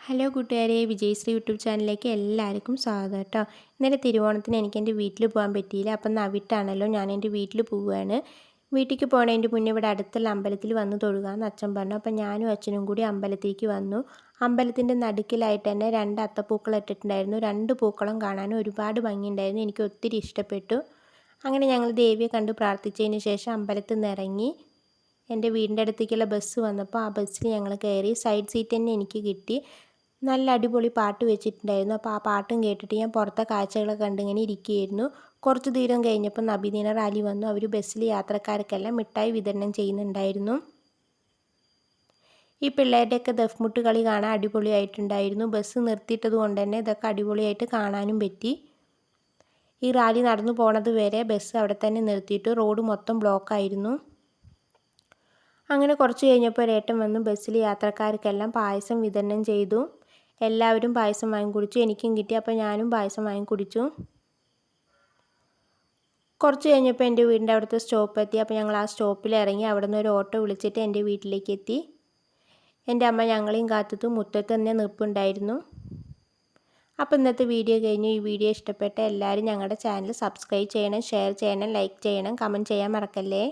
Hello കൂട്ടുകാരെ വിജയശ്രീ YouTube ചാനലിലേക്ക് എല്ലാവർക്കും സ്വാഗതം കേട്ടോ. ഇന്നലെ തിരുവോണത്തിന് എനിക്ക് എന്റെ വീട്ടിൽ പോകാൻ പറ്റിയില്ല. അപ്പം നവിട്ടാണല്ലോ ഞാൻ എന്റെ വീട്ടിൽ പോവുകയാണ്. വീട്ടിലേക്ക് പോകണതിന്റെ മുന്നേ ഇവിടെ അടുത്തുള്ള അമ്പലത്തിൽ വന്ന് തൊഴുകാമെന്ന് അച്ഛൻ പറഞ്ഞു. അപ്പം ഞാനും അച്ഛനും കൂടി അമ്പലത്തിലേക്ക് വന്നു. അമ്പലത്തിന്റെ നടുക്കിലായിട്ട് തന്നെ രണ്ട് അത്തപ്പൂക്കൾ ഇട്ടിട്ടുണ്ടായിരുന്നു. രണ്ട് പൂക്കളും കാണാൻ ഒരുപാട് ഭംഗിയുണ്ടായിരുന്നു. എനിക്ക് ഒത്തിരി ഇഷ്ടപ്പെട്ടു. അങ്ങനെ ഞങ്ങൾ ദേവിയെ കണ്ട് പ്രാർത്ഥിച്ചതിന് ശേഷം അമ്പലത്തിൽ നിന്ന് ഇറങ്ങി എന്റെ വീടിന്റെ അടുത്തേക്കുള്ള ബസ് വന്നപ്പോൾ ആ ബസ്സിൽ ഞങ്ങൾ കയറി. സൈഡ് സീറ്റ് തന്നെ എനിക്ക് കിട്ടി. നല്ല അടിപൊളി പാട്ട് വെച്ചിട്ടുണ്ടായിരുന്നു. അപ്പോൾ ആ പാട്ടും കേട്ടിട്ട് ഞാൻ പുറത്തെ കാഴ്ചകളൊക്കെ കണ്ടിങ്ങനെ ഇരിക്കുകയായിരുന്നു. കുറച്ച് ദൂരം കഴിഞ്ഞപ്പോൾ നബിദിന റാലി വന്നു. അവർ ബസ്സിൽ യാത്രക്കാർക്കെല്ലാം മിഠായി വിതരണം ചെയ്യുന്നുണ്ടായിരുന്നു. ഈ പിള്ളേരുടെയൊക്കെ ദഫ്മുട്ട് കളി കാണാൻ അടിപൊളിയായിട്ടുണ്ടായിരുന്നു. ബസ് നിർത്തിയിട്ടത് കൊണ്ട് തന്നെ ഇതൊക്കെ അടിപൊളിയായിട്ട് കാണാനും പറ്റി. ഈ റാലി നടന്നു പോണത് വരെ ബസ് അവിടെ തന്നെ നിർത്തിയിട്ട്. റോഡ് മൊത്തം ബ്ലോക്കായിരുന്നു. അങ്ങനെ കുറച്ച് കഴിഞ്ഞപ്പോൾ ഒരേട്ടൻ വന്ന് ബസ്സിൽ യാത്രക്കാർക്കെല്ലാം പായസം വിതരണം ചെയ്തു. എല്ലാവരും പായസം വാങ്ങി കുടിച്ചു. എനിക്കും കിട്ടി. അപ്പോൾ ഞാനും പായസം വാങ്ങി കുടിച്ചു. കുറച്ച് കഴിഞ്ഞപ്പോൾ എന്റെ വീടിന്റെ അവിടുത്തെ സ്റ്റോപ്പ് എത്തി. അപ്പോൾ ഞങ്ങൾ ആ സ്റ്റോപ്പിൽ ഇറങ്ങി അവിടെ നിന്ന് ഒരു ഓട്ടോ വിളിച്ചിട്ട് എന്റെ വീട്ടിലേക്ക് എത്തി. എന്റെ അമ്മ ഞങ്ങളെയും കാത്തത്ത്. മുറ്റത്ത് തന്നെ നിൽപ്പുണ്ടായിരുന്നു അപ്പോൾ ഇന്നത്തെ വീഡിയോ കഴിഞ്ഞു. ഈ വീഡിയോ ഇഷ്ടപ്പെട്ട എല്ലാവരും ഞങ്ങളുടെ ചാനൽ സബ്സ്ക്രൈബ് ചെയ്യണം ഷെയർ ചെയ്യണം ലൈക്ക് ചെയ്യണം കമന്റ് ചെയ്യാൻ മറക്കല്ലേ?